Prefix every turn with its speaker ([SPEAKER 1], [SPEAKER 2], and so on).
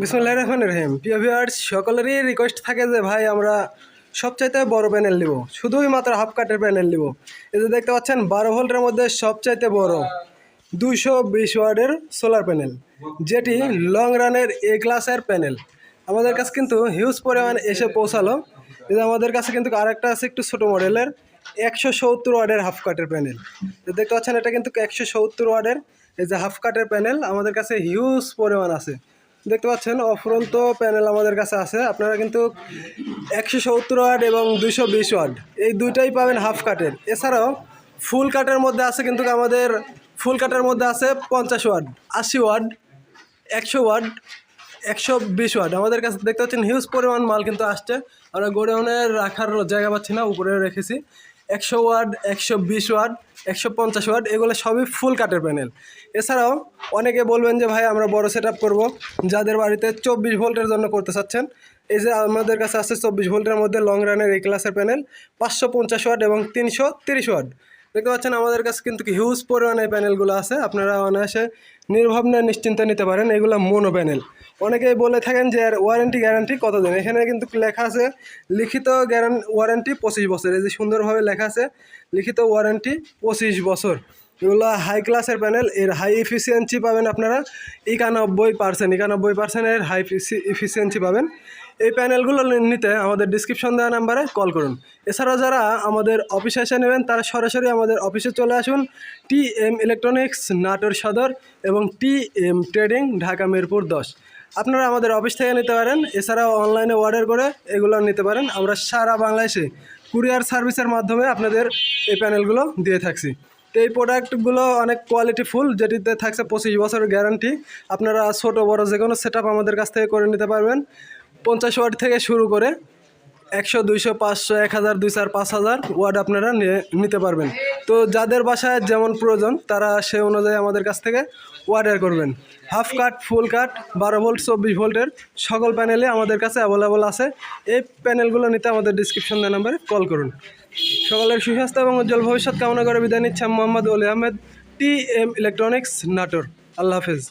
[SPEAKER 1] বিসমুল্লাহ রহমান রহিম। প্রিয় ভিউয়ার্স সকলেরই রিকোয়েস্ট থাকে যে ভাই আমরা সবচাইতে বড় প্যানেল নিব। শুধুই মাত্র হাফ কাটের প্যানেল নিব যে দেখতে পাচ্ছেন, বারো ভোল্টের মধ্যে সবচাইতে বড় দুইশো বিশ ওয়ার্ডের সোলার প্যানেল যেটি লং রানের এ ক্লাসের প্যানেল আমাদের কাছে কিন্তু হিউজ পরিমাণ এসে পৌঁছালো। যে আমাদের কাছে কিন্তু আরেকটা আছে একটু ছোটো মডেলের একশো সত্তর ওয়ার্ডের হাফ কাটের প্যানেল তো দেখতে পাচ্ছেন, এটা কিন্তু একশো সত্তর ওয়ার্ডের এই যে হাফ কাটের প্যানেল আমাদের কাছে হিউজ পরিমাণ আছে। দেখতে পাচ্ছেন, অফুরন্ত প্যানেল আমাদের কাছে আছে। আপনারা কিন্তু একশো সত্তর ওয়ার্ড এবং দুইশো বিশ ওয়ার্ড, এই দুইটাই পাবেন হাফ কাটের। এছাড়াও ফুল কাটের মধ্যে আছে কিন্তু আমাদের, ফুল কাটের মধ্যে আছে পঞ্চাশ ওয়ার্ড, আশি ওয়ার্ড, একশো ওয়ার্ড, একশো বিশ ওয়ার্ড। আমাদের কাছে দেখতে পাচ্ছেন হিউজ পরিমাণ মাল কিন্তু আসছে। আমরা গোডাউনে রাখার জায়গা পাচ্ছি না, উপরে রেখেছি। একশো ওয়ার্ড, একশো বিশ ওয়ার্ড, একশো পঞ্চাশ ওয়ার্ড, এগুলো সবই ফুল কাটের প্যানেল এছাড়াও অনেকে বলবেন যে, ভাই, আমরা বড় সেট আপ করব। যাদের বাড়িতে চব্বিশ ভোল্টের জন্য করতে চাচ্ছেন, এই যে আমাদের কাছে আছে চব্বিশ ভোল্টের মধ্যে লং রানের এই ক্লাসের প্যানেল পাঁচশো পঞ্চাশ ওয়াট এবং তিনশো তিরিশ ওয়াট দেখতে পাচ্ছেন, আমাদের কাছে কিন্তু হিউজ পরিমাণে প্যানেলগুলো আছে। আপনারা অনায়াসে নির্ভাবনা নিশ্চিন্তে নিতে পারেন। এগুলো মোনো প্যানেল অনেকেই বলে থাকেন যে এর ওয়ারেন্টি গ্যারান্টি কতদিন? এখানে কিন্তু লেখা আছে, লিখিত গ্যারান ওয়ারেন্টি পঁচিশ বছর। এই যে সুন্দরভাবে লেখা আছে, লিখিত ওয়ারেন্টি পঁচিশ বছর। এগুলো হাই ক্লাসের প্যানেল এর হাই এফিসিয়েন্সি পাবেন আপনারা একানব্বই পার্সেন্ট একানব্বই পার্সেন্টের হাই এফিসিয়েন্সি পাবেন। এই প্যানেলগুলো নিতে আমাদের ডিসক্রিপশন দেওয়া নাম্বারে কল করুন। এছাড়াও যারা আমাদের অফিসে এসে নেবেন, তারা সরাসরি আমাদের অফিসে চলে আসুন। টি এম ইলেকট্রনিক্স নাটোর সদর এবং T M trading Dhaka Mirpur দশ। আপনারা আমাদের অফিস থেকে নিতে পারেন, এছাড়াও অনলাইনে অর্ডার করে এগুলো নিতে পারেন। আমরা সারা বাংলাদেশে কুরিয়ার সার্ভিসের মাধ্যমে আপনাদের এই প্যানেলগুলো দিয়ে থাকছি। তো এই প্রোডাক্টগুলো অনেক কোয়ালিটি ফুল যেটিতে থাকছে পঁচিশ বছরের গ্যারান্টি আপনারা ছোটো, বড়ো যে কোনো সেট আমাদের কাছ থেকে করে নিতে পারবেন। পঞ্চাশ ওয়াট থেকে শুরু করে একশো, দুইশো, পাঁচশো, এক হাজার, দুই চার, পাঁচ হাজার ওয়ার্ড আপনারা নিতে পারবেন। তো যাদের বাসায় যেমন প্রয়োজন, তারা সে অনুযায়ী আমাদের কাছ থেকে অর্ডার করবেন। হাফ কাট, ফুল কাট, বারো ভোল্ট, চব্বিশ ভোল্টের সকল প্যানেলে আমাদের কাছে অ্যাভেলেবল আছে। এই প্যানেলগুলো নিতে আমাদের ডিসক্রিপশন নাম্বারে কল করুন। সকলের সুস্বাস্থ্য এবং উজ্জ্বল ভবিষ্যৎ কামনা করে বিদায় নিচ্ছি। Mohammad Oli Ahmed T M electronics Natore. Allah হাফেজ।